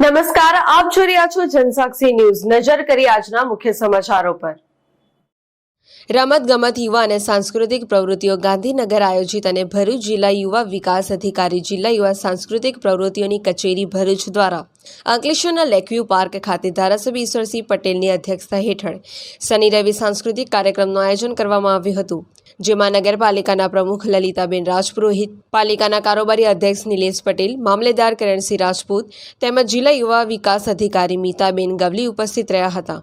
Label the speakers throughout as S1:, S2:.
S1: નમસ્કાર, આપ જોઈ રહ્યા છો જનસાક્ષી ન્યૂઝ. નજર કરી આજના મુખ્ય સમાચારો પર. રમત ગમત યુવા અને સાંસ્કૃતિક પ્રવૃત્તિઓ ગાંધીનગર આયોજિત અને ભરૂચ જિલ્લા યુવા વિકાસ અધિકારી જિલ્લા યુવા સાંસ્કૃતિક પ્રવૃત્તિઓની કચેરી ભરૂચ દ્વારા અંકલેશ્વરના લેકવ્યુ પાર્ક ખાતે ધારાસભ્ય ઈશ્વરસિંહ પટેલની અધ્યક્ષતા હેઠળ શનિ, રવિ સાંસ્કૃતિક કાર્યક્રમનું આયોજન કરવામાં આવ્યું હતું, જેમાં નગરપાલિકાના પ્રમુખ લલિતાબેન રાજપુરોહિત, પાલિકાના કારોબારી અધ્યક્ષ નિલેશ પટેલ, મામલેદાર કિરણસિંહ રાજપૂત તેમજ જિલ્લા યુવા વિકાસ અધિકારી મીતાબેન ગવલી ઉપસ્થિત રહ્યા હતા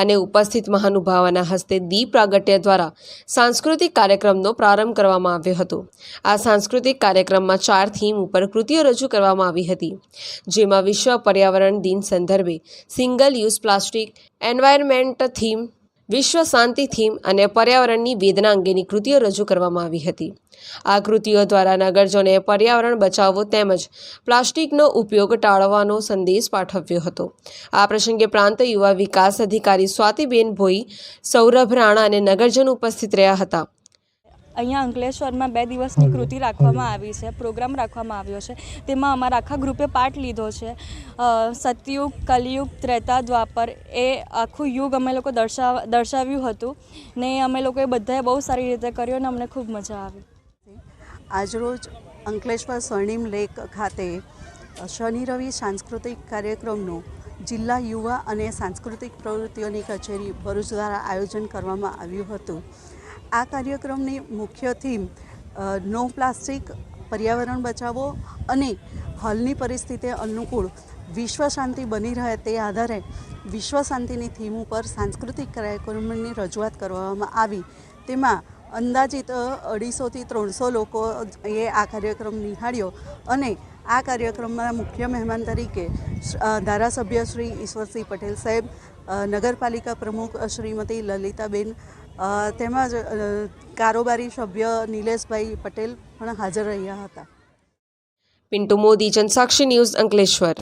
S1: અને ઉપસ્થિત મહાનુભાવોના હસ્તે દીપ પ્રાગટ્ય દ્વારા સાંસ્કૃતિક કાર્યક્રમનો પ્રારંભ કરવામાં આવ્યો હતો. આ સાંસ્કૃતિક કાર્યક્રમમાં ચાર થીમ ઉપર કૃતિઓ રજૂ કરવામાં આવી હતી, જેમાં વિશ્વ પર્યાવરણ દિન સંદર્ભે single use plastic, environment theme, વિશ્વ શાંતિ થીમ અને પર્યાવરણની વેદના અંગેની કૃતિઓ રજૂ કરવામાં આવી હતી. આ કૃતિઓ દ્વારા નગરજોને પર્યાવરણ બચાવવો તેમજ પ્લાસ્ટિકનો ઉપયોગ ટાળવાનો સંદેશ પાઠવ્યો હતો. આ પ્રસંગે પ્રાંત યુવા વિકાસ અધિકારી સ્વાતિબેન ભોઈ, સૌરભ રાણા અને નગરજન ઉપસ્થિત રહ્યા હતા.
S2: અહીંયા અંકલેશ્વરમાં બે દિવસની કૃતિ રાખવામાં આવી છે પ્રોગ્રામ રાખવામાં આવ્યો છે. તેમાં અમારા આખા ગ્રુપે પાર્ટ લીધો છે. સતયુગ કલયુગ ત્રેતા દ્વાપર એ આખું યુગ અમે લોકો દર્શાવ દર્શાવ્યું હતું ને અમે લોકોએ બધાએ બહુ સારી રીતે કર્યો અને અમને ખૂબ મજા આવી.
S3: આજરોજ અંકલેશ્વર સ્વર્ણિમ લેક ખાતે શનિ રવિ સાંસ્કૃતિક કાર્યક્રમનું જિલ્લા યુવા અને સાંસ્કૃતિક પ્રવૃત્તિઓની કચેરી ભરૂચ દ્વારા આયોજન કરવામાં આવ્યું હતું. આ કાર્યક્રમની મુખ્ય થીમ નો પ્લાસ્ટિક, પર્યાવરણ બચાવો અને હાલની પરિસ્થિતિ અનુકૂળ, વિશ્વ શાંતિ બની રહે તે આધારે વિશ્વ શાંતિની થીમ ઉપર સાંસ્કૃતિક કાર્યક્રમની રજૂઆત કરવામાં આવી. તેમાં અંદાજિત અઢીસોથી ત્રણસો લોકો એ આ કાર્યક્રમ નિહાળ્યો અને આ કાર્યક્રમમાં મુખ્ય મહેમાન તરીકે ધારાસભ્ય શ્રી ઈશ્વરસિંહ પટેલ સાહેબ નગરપાલિકા પ્રમુખ શ્રીમતી લલિતાબેન તેમજ કારોબારી સભ્ય નિલેશભાઈ પટેલ પણ હાજર રહ્યા હતા.
S1: પિન્ટુ મોદી જનસાક્ષી ન્યૂઝ અંકલેશ્વર.